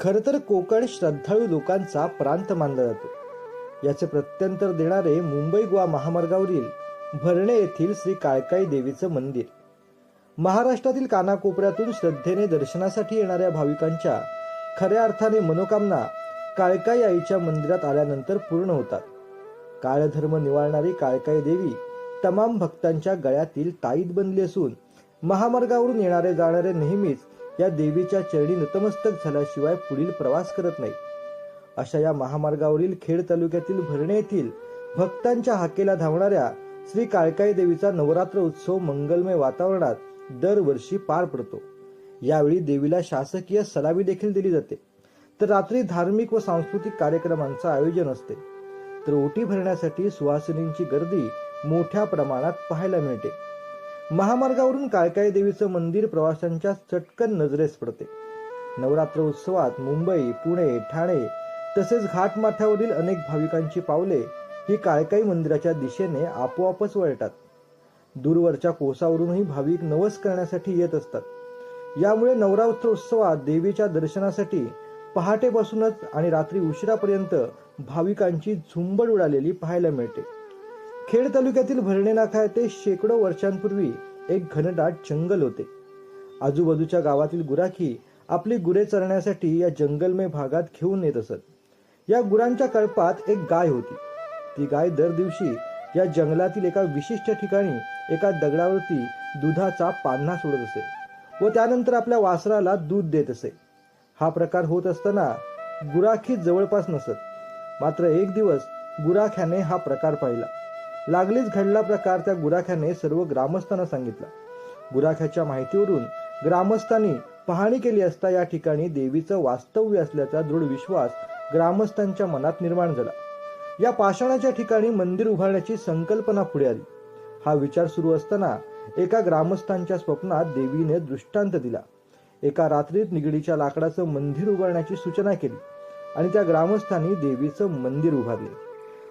खरं तर कोकण श्रद्धाळू लोकांचा प्रांत मानला जातो. याचे प्रत्यंतर देणारे मुंबई गोवा महामार्गावरील भरणे येथील श्री काळकाई देवीचं मंदिर. महाराष्ट्रातील कानाकोपऱ्यातून श्रद्धेने दर्शनासाठी येणाऱ्या भाविकांच्या खऱ्या अर्थाने मनोकामना काळकाई आईच्या मंदिरात आल्यानंतर पूर्ण होतात. काळधर्म निवाळणारी काळकाई देवी तमाम भक्तांच्या गळ्यातील ताईत बनली असून महामार्गावरून येणारे जाणारे नेहमीच या देवीच्या चरणी नतमस्तक झाल्याशिवाय पुढील प्रवास करत नाही. अशा या महामार्गावरील खेड तालुक्यातील भरणे येथील भक्तांच्या हाकेला धावणाऱ्या श्री काळकाई देवीचा नवरात्र उत्सव मंगलमय वातावरणात दरवर्षी पार पडतो. यावेळी देवीला शासकीय सलामी देखील दिली जाते. तर रात्री धार्मिक व सांस्कृतिक कार्यक्रमांचं आयोजन असते. तर ओटी भरण्यासाठी सुवासिनींची गर्दी मोठ्या प्रमाणात पाहायला मिळते. महामार्गावरून काळकाई देवीचं मंदिर प्रवाशांच्या चटकन नजरेस पडते. नवरात्र उत्सवात मुंबई पुणे ठाणे तसेच घाटमाथ्यावरील अनेक भाविकांची पावले ही काळकाई मंदिराच्या दिशेने आपोआपच वळतात. दूरवरच्या कोसावरूनही भाविक नवस करण्यासाठी येत असतात. यामुळे नवरात्र उत्सवात देवीच्या दर्शनासाठी पहाटेपासूनच आणि रात्री उशिरापर्यंत भाविकांची झुंबड उडालेली पाहायला मिळते. खेड तालुक्यातील भरणे नाका येथे शेकडो वर्षांपूर्वी एक घनदाट जंगल होते. आजूबाजूच्या गावातील गुराखी आपली गुरे चरण्यासाठी या जंगलमय भागात घेऊन येत असत. या गुरांच्या कळपात एक गाय होती. ती गाय दर दिवशी या जंगलातील एका विशिष्ट ठिकाणी एका दगडावरती दुधाचा पान्हा सोडत असे व त्यानंतर आपल्या वासराला दूध देत असे. हा प्रकार होत असताना गुराखी जवळपास नसत. मात्र एक दिवस गुराख्याने हा प्रकार पाहिला. लागलीच घडला प्रकार त्या गुराख्याने सर्व ग्रामस्थांना सांगितला. गुराख्याच्या माहितीवरून ग्रामस्थांनी पाहणी केली असता या ठिकाणी देवीचं वास्तव्य असल्याचा दृढ विश्वास ग्रामस्थांच्या मनात निर्माण झाला. या पाषाणाच्या ठिकाणी मंदिर उभारण्याची संकल्पना पुढे आली. हा विचार सुरू असताना एका ग्रामस्थांच्या स्वप्नात देवीने दृष्टांत दिला. एका रात्रीत निगडीच्या लाकडाचं मंदिर उभारण्याची सूचना केली आणि त्या ग्रामस्थांनी देवीचं मंदिर उभारले.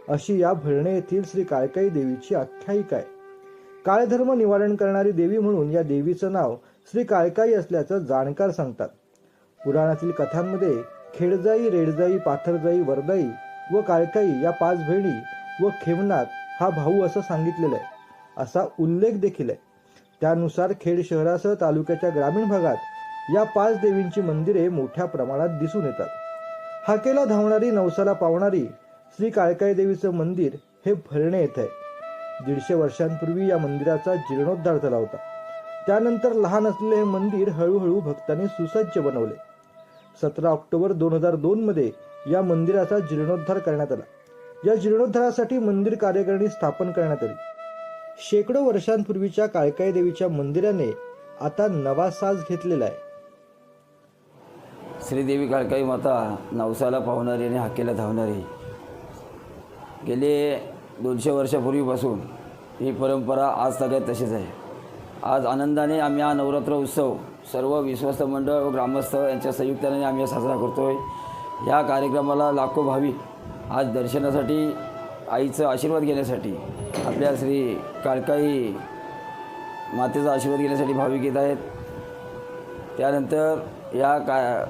अशी या भरणे येथील श्री काळकाई देवीची आख्यायिका आहे. काळधर्म निवारण करणारी देवी म्हणून या देवीचं नाव श्री काळकाई असल्याचं जाणकार सांगतात. पुराणातील कथांमध्ये खेडजाई रेडजाई पाथरजाई वरदाई व काळकाई या पाच बहिणी व खेमनाथ हा भाऊ असं सांगितलेलं आहे. असा उल्लेख देखील आहे. त्यानुसार खेड शहरासह तालुक्याच्या ग्रामीण भागात या पाच देवींची मंदिरे मोठ्या प्रमाणात दिसून येतात. हाकेला धावणारी नवसाला पावणारी श्री काळकाई देवीचं मंदिर हे भरणे येत आहे दीडशे वर्षांपूर्वी या मंदिराचा जीर्णोद्धार झाला होता. त्यानंतर लहान असलेले हे मंदिर हळूहळू भक्तांनी सुसज्ज बनवले. सतरा ऑक्टोबर दोन हजार दोन मध्ये या मंदिराचा जीर्णोद्धार करण्यात आला. या जीर्णोद्धारासाठी मंदिर कार्यकारिणी स्थापन करण्यात आली. शेकडो वर्षांपूर्वीच्या काळकाई देवीच्या मंदिराने आता नवा साज घेतलेला आहे. श्रीदेवी काळकाई माता नवसाला पावणारी आणि हाकेला धावणारी. गेले दोनशे वर्षापूर्वीपासून ही परंपरा आज सगळ्यात तशीच आहे. आज आनंदाने आम्ही हा नवरात्र उत्सव सर्व विश्वस्त मंडळ व ग्रामस्थ यांच्या संयुक्ताने आम्ही साजरा करतो आहे या कार्यक्रमाला लाखो भाविक आज दर्शनासाठी आईचं आशीर्वाद घेण्यासाठी आपल्या श्री काळकाई मातेचा आशीर्वाद घेण्यासाठी भाविक येत आहेत. त्यानंतर या का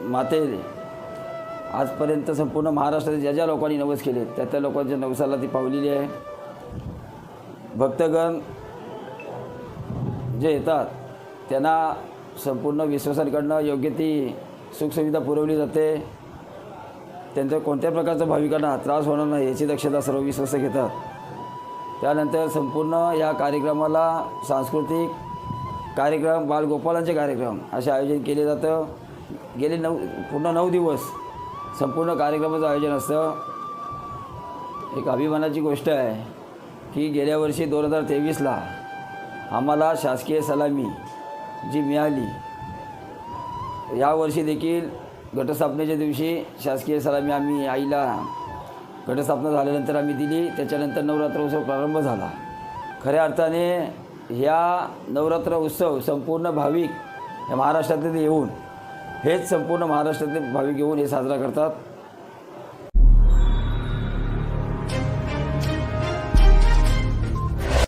मातेने आजपर्यंत संपूर्ण महाराष्ट्रात ज्या ज्या लोकांनी नवस केले त्या त्या लोकांच्या नवसाला ती पावलेली आहे. भक्तगण जे येतात त्यांना संपूर्ण विश्वासांकडनं योग्य ती सुखसुविधा पुरवली जाते. त्यांच्या कोणत्या प्रकारचा भाविकांना त्रास होणार नाही याची दक्षता सर्व विश्वस्त घेतात. त्यानंतर संपूर्ण या कार्यक्रमाला सांस्कृतिक कार्यक्रम बालगोपालांचे कार्यक्रम असे आयोजन केले जातं. गेले नऊ पूर्ण नऊ दिवस संपूर्ण कार्यक्रमाचं आयोजन असतं. एक अभिमानाची गोष्ट आहे की गेल्या वर्षी दोन हजार तेवीसला आम्हाला शासकीय सलामी जी मिळाली यावर्षी देखील घटस्थापनेच्या दिवशी शासकीय सलामी आम्ही आईला घटस्थापना झाल्यानंतर आम्ही दिली. त्याच्यानंतर नवरात्र उत्सव प्रारंभ झाला. खऱ्या अर्थाने ह्या नवरात्र उत्सव संपूर्ण भाविक या महाराष्ट्रातील येऊन हेच संपूर्ण महाराष्ट्रातले भाविक येऊन हे साजरा करतात.